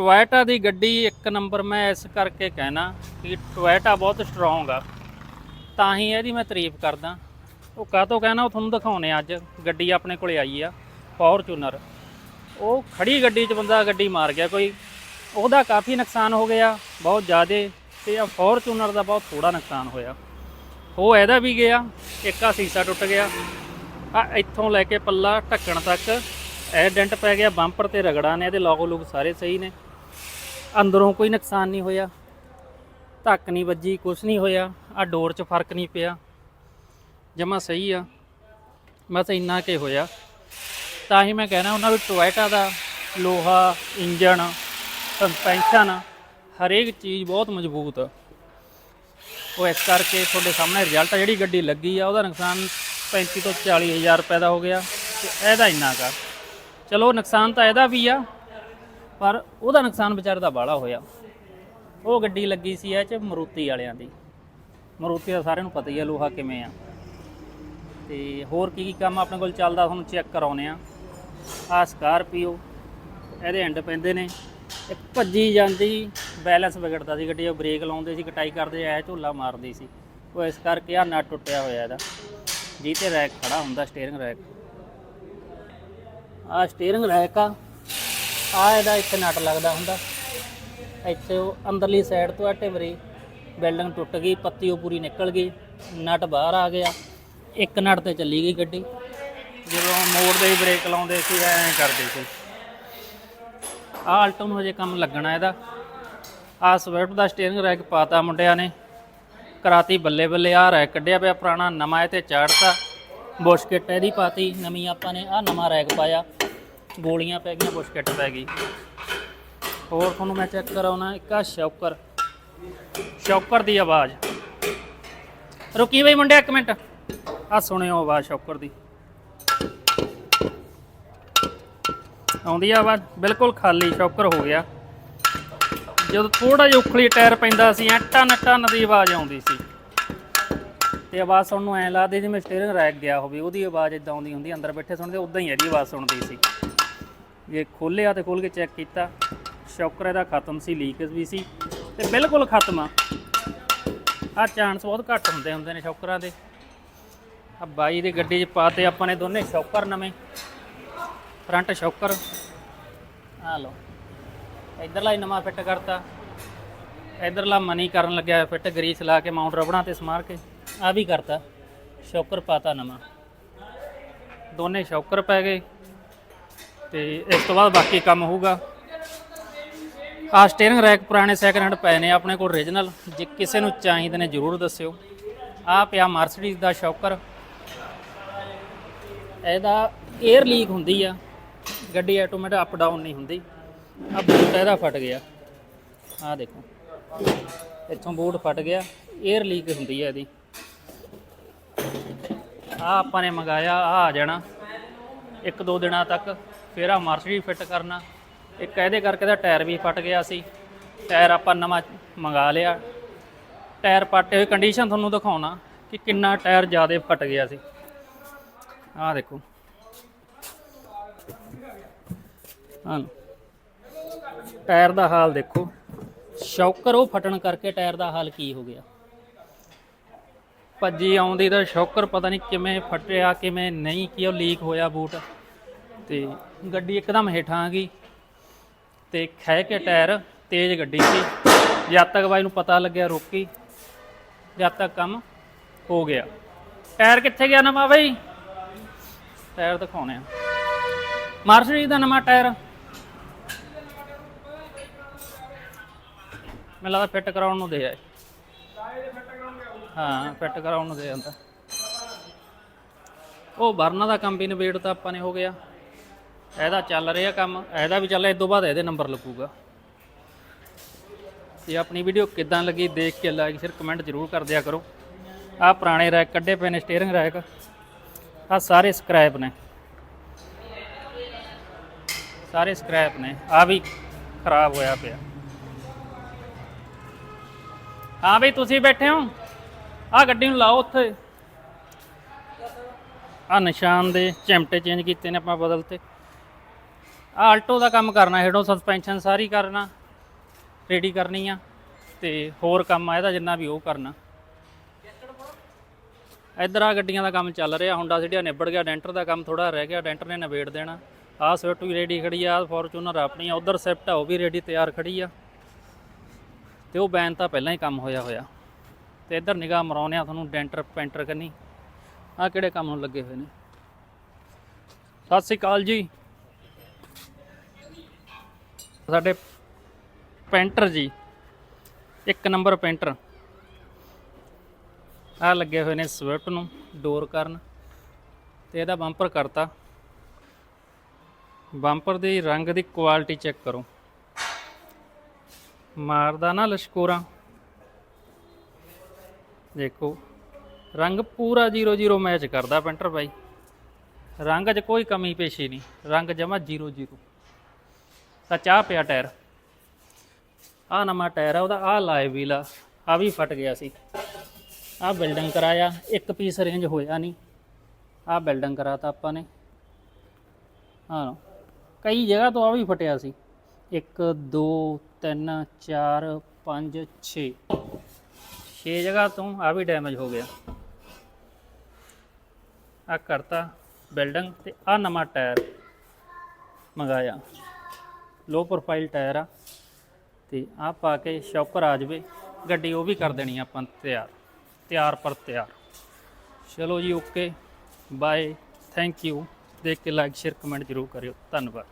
Toyota ਦੀ ਗੱਡੀ ਇੱਕ number ਮੈਂ ਇਸ ਕਰਕੇ ਕਹਿਣਾ ਕਿ ਟੋਇਟਾ ਬਹੁਤ ਸਟਰੋਂਗ ਆ। ਤਾਂ ਹੀ ਇਹਦੀ ਮੈਂ ਤਾਰੀਫ ਕਰਦਾ। ਉਹ ਕਾਹਤੋਂ ਕਹਿਣਾ, ਉਹ ਤੁਹਾਨੂੰ ਦਿਖਾਉਣੇ ਅੱਜ। ਗੱਡੀ ਆਪਣੇ ਕੋਲੇ ਆਈ ਆ ਫੋਰਚੂਨਰ ਉਹ ਖੜੀ ਗੱਡੀ 'ਚ ਬੰਦਾ ਗੱਡੀ ਮਾਰ ਗਿਆ ਕੋਈ। ਉਹਦਾ ਕਾਫੀ ਨੁਕਸਾਨ ਹੋ ਗਿਆ, ਬਹੁਤ ਜ਼ਿਆਦੇ। ਤੇ ਆ ਫੋਰਚੂਨਰ ਦਾ ਬਹੁਤ ਥੋੜਾ ਨੁਕਸਾਨ ਹੋਇਆ। ਉਹ ਇਹਦਾ ਵੀ ਗਿਆ, ਇੱਕ ਆ ਸੀਸਾ ਟੁੱਟ ਗਿਆ। ਆ ਇੱਥੋਂ ਲੈ ਕੇ ਪੱਲਾ ਢੱਕਣ ਤੱਕ। ਇਹ ਪੈ ਗਿਆ, ਬੰਪਰ ਤੇ ਰਗੜਾ ਨੇ, ਇਹਦੇ ਲੋਗੋ ਲੁਕ ਸਾਰੇ ਸਹੀ ਨੇ। ਅੰਦਰੋਂ ਕੋਈ ਨੁਕਸਾਨ ਨਹੀਂ ਹੋਇਆ। ਧੱਕ ਨਹੀਂ ਵੱਜੀ, ਕੁਛ ਨਹੀਂ ਹੋਇਆ। ਆ ਡੋਰ 'ਚ ਫ਼ਰਕ ਨਹੀਂ ਪਿਆ। ਜਮਾ ਸਹੀ ਆ। ਬਸ ਇੰਨਾ ਕੇ ਹੋਇਆ। ਤਾਂ ਹੀ ਮੈਂ ਕਹਿਣਾ, ਉਹਨਾਂ ਵੀ ਟੋਇਟਾ ਦਾ ਲੋਹਾ, ਇੰਜਣ ਸਸਪੈਂਸ਼ਨ ਹਰੇਕ ਚੀਜ਼ ਬਹੁਤ ਮਜ਼ਬੂਤ ਆ। ਉਹ ਇਸ ਕਰਕੇ ਤੁਹਾਡੇ ਸਾਹਮਣੇ ਰਿਜ਼ਲਟ ਆ। ਜਿਹੜੀ ਗੱਡੀ ਲੱਗੀ ਆ, ਉਹਦਾ ਨੁਕਸਾਨ 35 ਤੋਂ 40 ਹਜ਼ਾਰ ਰੁਪਏ ਦਾ ਹੋ ਗਿਆ। ਤੇ ਇਹਦਾ ਇੰਨਾ ਕਾ ਚਲੋ, ਨੁਕਸਾਨ ਤਾਂ ਇਹਦਾ ਵੀ ਆ। ਪਰ ਉਹਦਾ ਨੁਕਸਾਨ ਵਿਚਾਰੇ ਦਾ ਬਾਹਲਾ ਹੋਇਆ। ਉਹ ਗੱਡੀ ਲੱਗੀ ਸੀ ਇਹ ਚ ਮਰੂਤੀ ਵਾਲਿਆਂ ਦੀ। ਮਰੂਤੀ ਦਾ ਸਾਰਿਆਂ ਨੂੰ ਪਤਾ ਹੀ ਆ ਲੋਹਾ ਕਿਵੇਂ ਆ। ਤੇ ਹੋਰ ਕੀ ਕੀ ਕੰਮ ਆਪਣੇ ਕੋਲ ਚੱਲਦਾ ਤੁਹਾਨੂੰ ਚੈੱਕ ਕਰਾਉਨੇ ਆ। ਆ ਸਕਾਰਪੀਓ ਇਹਦੇ ਐਂਡ ਪੈਂਦੇ ਨੇ। ਇੱਕ ਭੱਜੀ ਜਾਂਦੀ ਬੈਲੈਂਸ ਵਿਗੜਦਾ ਸੀ ਗੱਡੀ, ਉਹ ਬ੍ਰੇਕ ਲਾਉਂਦੇ ਸੀ, ਕਟਾਈ ਕਰਦੇ, ਐ ਝੋਲਾ ਮਾਰਦੀ ਸੀ। ਉਹ ਇਸ ਕਰਕੇ ਆ ਨਟ ਟੁੱਟਿਆ ਹੋਇਆ ਇਹਦਾ। ਜੀ ਤੇ ਰੈਕ ਖੜਾ ਹੁੰਦਾ ਸਟੀਅਰਿੰਗ ਰੈਕ ਆ ਸਟੀਅਰਿੰਗ ਰੈਕ ਆ। ਆ ਇਹਦਾ ਇੱਥੇ ਨਟ ਲੱਗਦਾ ਹੁੰਦਾ। ਇੱਥੇ ਉਹ ਅੰਦਰਲੀ ਸਾਈਡ ਤੋਂ ਆ ਟਿਮਰੀ ਬਿਲਡਿੰਗ ਟੁੱਟ ਗਈ, ਪੱਤੀ ਉਹ ਪੂਰੀ ਨਿਕਲ ਗਈ, ਨਟ ਬਾਹਰ ਆ ਗਿਆ, ਇੱਕ ਨਟ ਤੇ ਚੱਲੀ ਗਈ ਗੱਡੀ। ਜਦੋਂ ਮੋੜਦੇ ਹੀ ਬ੍ਰੇਕ ਲਾਉਂਦੇ ਸੀ, ਐਂ ਕਰਦੇ ਸੀ। ਆ ਆਲਟੋ ਨੂੰ ਹਜੇ ਕੰਮ ਲੱਗਣਾ ਇਹਦਾ। ਆ ਸਵਿਫਟ ਦਾ ਸਟੀਅਰਿੰਗ ਰੈਕ ਪਾਤਾ ਮੁੰਡਿਆਂ ਨੇ। ਕਰਾਤੀ ਬੱਲੇ ਬੱਲੇ ਆ ਰੈਕ ਕੱਢਿਆ ਪਿਆ ਪੁਰਾਣਾ, ਨਵਾਂ ਇਹ ਤੇ ਚਾੜਤਾ। ਬੁਸ਼ਕਿਟ ਇਹਦੀ ਪਾਤੀ, ਨਵੀਂ ਆਪਾਂ ਨੇ ਆ ਨਵਾਂ ਰੈਕ ਪਾਇਆ। ਗੋਲੀਆਂ ਪੈ ਗਈਆਂ, ਬੁਸ਼ਕਿਟ ਪੈ ਗਈ ਹੋਰ ਤੁਹਾਨੂੰ ਮੈਂ ਚੈੱਕ ਕਰਾਉਣਾ, ਇੱਕ ਆ ਸ਼ੌਕਰ। ਸ਼ੌਕਰ ਦੀ ਆਵਾਜ਼। ਰੁਕੀ ਬਈ ਮੁੰਡਿਆ, ਇੱਕ ਮਿੰਟ। ਆ ਸੁਣਿਓ ਆਵਾਜ਼ ਸ਼ੌਕਰ ਦੀ। ਆਉਂਦੀ ਆ ਆਵਾਜ਼? ਬਿਲਕੁਲ ਖਾਲੀ, ਸ਼ੌਕਰ ਹੋ ਗਿਆ। ਜਦੋਂ ਥੋੜਾ ਜਿਹਾ ਉਖਲੀ ਟਾਇਰ ਪੈਂਦਾ ਸੀ, ਐ ਟਨ ਟਨ ਦੀ ਆਵਾਜ਼ ਆਉਂਦੀ ਸੀ। ਤੇ ਆਵਾਜ਼ ਸੁਣਨ ਨੂੰ ਐ ਲੱਗਦੀ ਜਿਵੇਂ ਸਟੀਅਰਿੰਗ ਰੈਕ ਗਿਆ ਹੋਵੇ, ਉਹਦੀ ਆਵਾਜ਼ ਇਦਾਂ ਆਉਂਦੀ ਹੁੰਦੀ, ਅੰਦਰ ਬੈਠੇ ਸੁਣਦੇ ਉਦਾਂ ਹੀ ਇਹਦੀ ਆਵਾਜ਼ ਸੁਣਦੀ ਸੀ। ਜੇ ਖੋਲਿਆ ਤੇ ਖੋਲ ਕੇ ਚੈੱਕ ਕੀਤਾ, ਸ਼ੌਕਰ ਇਹਦਾ ਖਤਮ ਸੀ ਲੀਕੇਜ ਵੀ ਸੀ ਤੇ ਬਿਲਕੁਲ ਖਤਮ ਆ। ਆ ਚਾਂਸ ਬਹੁਤ ਘੱਟ ਹੁੰਦੇ ਹੁੰਦੇ ਨੇ ਸ਼ੌਕਰਾਂ ਦੇ। ਆ ਬਾਈ ਦੀ ਗੱਡੀ 'ਚ ਪਾਤੇ ਆਪਾਂ ਨੇ ਦੋਨੇ, ਸ਼ੌਕਰ ਨਵੇਂ ਫਰੰਟ ਸ਼ੌਕਰ। ਆ ਲਓ, ਇਧਰਲਾ ਹੀ ਨਵਾਂ ਫਿੱਟ ਕਰਤਾ। ਇਧਰਲਾ ਮਨੀ ਕਰਨ ਲੱਗਿਆ ਫਿੱਟ ਗਰੀਸ ਲਾ ਕੇ ਮਾਊਂਟ ਰਬੜਾਂ ਤੇ ਸਮਾਰ ਕੇ ਆ ਵੀ ਕਰਤਾ, ਸ਼ੌਕਰ ਪਾਤਾ ਨਵਾਂ। ਦੋਨੇ ਸ਼ੌਕਰ ਪੈ ਗਏ। ਤੇ ਇਸ ਤੋਂ ਬਾਅਦ ਬਾਕੀ ਕੰਮ ਹੋਊਗਾ। ਆ ਸਟੀਅਰਿੰਗ ਰੈਕ ਪੁਰਾਣੇ ਸੈਕਿੰਡ ਹੈਂਡ ਪਏ ਨੇ ਆਪਣੇ ਕੋਲ ਓਰੀਜਨਲ ਜੇ ਕਿਸੇ ਨੂੰ ਚਾਹੀਦੇ ਨੇ ਜਰੂਰ ਦੱਸਿਓ। ਆ ਪਿਆ ਮਰਸੀਡੀਜ਼ ਦਾ ਸ਼ੌਕਰ। ਇਹਦਾ 에ਅਰ ਲੀਕ ਹੁੰਦੀ ਆ। ਗੱਡੀ ਆਟੋਮੈਟਿਕ ਅਪ ਡਾਊਨ ਨਹੀਂ ਹੁੰਦੀ। ਆ ਬੂਟ ਇਹਦਾ ਫਟ ਗਿਆ। ਆ ਦੇਖੋ। ਇੱਥੋਂ ਬੂਟ ਫਟ ਗਿਆ। 에ਅਰ ਲੀਕ ਹੁੰਦੀ ਆ ਇਹਦੀ। ਆ ਆਪਾਂ ਨੇ ਮੰਗਾਇਆ ਆ ਆ ਜਾਣਾ। ਇੱਕ ਦੋ ਦਿਨਾਂ ਤੱਕ। ਫਿਰ ਆ ਵੀ ਫਿੱਟ ਕਰਨਾ। ਇੱਕ ਇਹਦੇ ਕਰਕੇ ਦਾ ਟਾਇਰ ਵੀ ਫਟ ਗਿਆ ਸੀ। ਟਾਇਰ ਆਪਾਂ ਨਵਾਂ ਮੰਗਾ ਲਿਆ। ਟਾਇਰ ਪਾਟੇ ਹੋਏ ਕੰਡੀਸ਼ਨ ਤੁਹਾਨੂੰ ਦਿਖਾਉਣਾ ਕਿ ਕਿੰਨਾ ਟਾਇਰ ਜ਼ਿਆਦਾ ਫਟ ਗਿਆ ਸੀ। ਆਹ ਦੇਖੋ। ਹਾਂ ਟਾਇਰ ਦਾ ਹਾਲ ਦੇਖੋ। ਸ਼ੌਕਰ ਉਹ ਫਟਣ ਕਰਕੇ ਟਾਇਰ ਦਾ ਹਾਲ ਕੀ ਹੋ ਗਿਆ। ਭੱਜੀ ਆਉਂਦੀ ਤਾਂ ਸ਼ੌਕਰ ਪਤਾ ਨਹੀਂ ਕਿਵੇਂ ਫਟਿਆ, ਕਿਵੇਂ ਨਹੀਂ, ਕਿ ਉਹ ਲੀਕ ਹੋਇਆ ਬੂਟ। ਤੇ ਗੱਡੀ ਇੱਕਦਮ ਹੇਠਾਂ ਆ ਗਈ ਤੇ ਖਹਿ ਕੇ ਟਾਇਰ ਤੇਜ਼ ਗੱਡੀ ਸੀ। ਜਦ ਤੱਕ ਬਾਈ ਨੂੰ ਪਤਾ ਲੱਗਿਆ ਰੋਕੀ, ਜਦ ਤੱਕ ਕੰਮ ਹੋ ਗਿਆ। ਟਾਇਰ ਕਿੱਥੇ ਗਿਆ ਨਵਾਂ ਬਾਈ? ਟਾਇਰ ਦਿਖਾਉਣੇ ਆ। ਮਾਰਸਡੀ ਦਾ ਨਵਾਂ ਟਾਇਰ। ਮੈਨੂੰ ਲੱਗਦਾ ਫਿੱਟ ਕਰਾਉਣ ਨੂੰ ਦੇ ਆਏ। ਹਾਂ, ਫਿੱਟ ਕਰਾਉਣ ਨੂੰ ਦੇ ਜਾਂਦਾ ਉਹ ਬਰਨਾ ਦਾ ਕੰਮ ਵੀ ਨਿਬੇੜ ਤਾਂ ਆਪਾਂ ਨੇ, ਹੋ ਗਿਆ। ਇਹਦਾ ਚੱਲ ਰਿਹਾ ਕੰਮ। ਇਹਦਾ ਵੀ ਚੱਲ ਇਸ ਤੋਂ ਬਾਅਦ ਇਹਦੇ ਨੰਬਰ ਲੱਗੂਗਾ। ਇਹ ਆਪਣੀ ਵੀਡੀਓ ਕਿਦਾਂ ਲੱਗੀ ਦੇਖ ਕੇ ਲਾਈਕ ਸ਼ੇਅਰ ਕਮੈਂਟ ਜ਼ਰੂਰ ਕਰ ਦਿਆ ਕਰੋ। ਆਹ ਪੁਰਾਣੇ ਰੈਕ ਕੱਢੇ ਪਏ ਨੇ ਸਟੀਅਰਿੰਗ ਰੈਕ ਆਹ ਸਾਰੇ ਸਕ੍ਰੈਪ ਨੇ। ਸਾਰੇ ਸਕ੍ਰੈਪ ਨੇ। ਆ ਵੀ ਖਰਾਬ ਹੋਇਆ ਪਿਆ। ਹਾਂ ਬਈ, ਤੁਸੀਂ ਬੈਠੇ ਹੋ? ਆਹ ਗੱਡੀ ਨੂੰ ਲਾਓ ਉੱਥੇ। ਆ ਨਿਸ਼ਾਨ ਦੇ ਚਿਮਟੇ ਚੇਂਜ ਕੀਤੇ ਨੇ ਆਪਾਂ ਬਦਲਤੇ ਆ ਆਲਟੋ ਦਾ ਕੰਮ ਕਰਨਾ ਹੇਡੋਂ ਸਸਪੈਂਸ਼ਨ ਸਾਰੀ ਕਰਨਾ ਰੈਡੀ ਕਰਨੀ ਆ ਤੇ ਹੋਰ ਕੰਮ ਆ ਇਹਦਾ ਜਿੰਨਾ ਵੀ ਉਹ ਕਰਨਾ। ਇੱਧਰ ਆ ਗੱਡੀਆਂ ਦਾ ਕੰਮ ਚੱਲ ਰਿਹਾ ਹੁੰਡਾ ਸਿਟੀਆ ਨਿਬੜ ਗਿਆ, ਡੈਂਟਰ ਦਾ ਕੰਮ ਥੋੜਾ ਰਹਿ ਗਿਆ, ਡੈਂਟਰ ਨੇ ਨਿਬੇੜ ਦੇਣਾ। ਆਹ ਸਵਿਫਟ ਵੀ ਰੈਡੀ ਖੜੀ ਆ, ਆਹ ਫੋਰਚੂਨਰ ਆਪਣੀ ਆ, ਉਧਰ ਸਵਿਫਟ ਆ, ਉਹ ਵੀ ਰੈਡੀ ਤਿਆਰ ਖੜੀ ਆ। ਤੇ ਉਹ ਬੈਨ ਤਾਂ ਪਹਿਲਾਂ ਹੀ ਕੰਮ ਹੋਇਆ ਹੋਇਆ। ਤੇ ਇੱਧਰ ਨਿਗਾਹ ਮਰਾਉਂਦੇ ਆ ਤੁਹਾਨੂੰ ਡੈਂਟਰ, ਪੈਂਟਰ ਕਰਨੀ ਆ ਕਿਹੜੇ ਕੰਮ ਨੂੰ ਲੱਗੇ ਹੋਏ ਨੇ? ਸਤਿ ਸ੍ਰੀ ਅਕਾਲ ਜੀ। ਸਾਡੇ ਪੈਂਟਰ ਜੀ, ਇੱਕ ਨੰਬਰ ਪੈਂਟਰ। ਆ ਲੱਗੇ ਹੋਏ ਨੇ ਸਵਿਫਟ ਨੂੰ ਡੋਰ ਕਰਨ ਤੇ ਇਹਦਾ ਬੰਪਰ ਕਰਤਾ। ਬੰਪਰ ਦੇ ਰੰਗ ਦੀ ਕੁਆਲਿਟੀ ਚੈੱਕ ਕਰੋ। ਮਾਰਦਾ ਨਾ ਲਸ਼ਕੋਰਾ। ਦੇਖੋ, ਰੰਗ ਪੂਰਾ 00 ਮੈਚ ਕਰਦਾ ਪੈਂਟਰ ਬਾਈ। ਰੰਗ 'ਚ ਕੋਈ ਕਮੀ ਪੇਸ਼ੀ ਨਹੀਂ, ਰੰਗ ਜਮਾ 00 ਤਾਂ ਚਾਹ ਪਿਆ ਟਾਇਰ। ਆ ਨਵਾਂ ਟਾਇਰ ਆ, ਉਹਦਾ ਆ ਲਾਏ ਵੀਲ ਆ ਆ ਵੀ ਫਟ ਗਿਆ ਸੀ। ਆ ਬਿਲਡਿੰਗ ਕਰਾਇਆ, ਇੱਕ ਪੀਸ ਰੇਂਜ ਹੋਇਆ ਨਹੀਂ। ਆ ਬਿਲਡਿੰਗ ਕਰਾਤਾ ਆਪਾਂ ਨੇ। ਹਾਂ ਕਈ ਜਗ੍ਹਾ ਤੋਂ ਆ ਵੀ ਫਟਿਆ ਸੀ। 1 2 3 4 5 6 6 ਜਗ੍ਹਾ ਤੋਂ ਆ ਵੀ ਡੈਮੇਜ ਹੋ ਗਿਆ। ਆ ਕਰਤਾ ਬਿਲਡਿੰਗ ਤੇ ਆ ਨਵਾਂ ਟਾਇਰ ਮੰਗਾਇਆ। ਲੋ ਪ੍ਰੋਫਾਈਲ ਟਾਇਰ ਆ। ਤੇ ਆ ਪਾ ਕੇ ਸ਼ੌਕਰ ਆ ਜਾਵੇ, ਗੱਡੀ ਉਹ ਵੀ ਕਰ ਦੇਣੀ ਆ ਆਪਾਂ ਤਿਆਰ ਤਿਆਰ ਪਰ ਤਿਆਰ। ਚਲੋ ਜੀ ਓਕੇ ਬਾਏ ਥੈਂਕ ਯੂ ਦੇਖ ਕੇ ਲਾਈਕ ਸ਼ੇਅਰ ਕਮੈਂਟ ਜ਼ਰੂਰ ਕਰਿਓ। ਧੰਨਵਾਦ।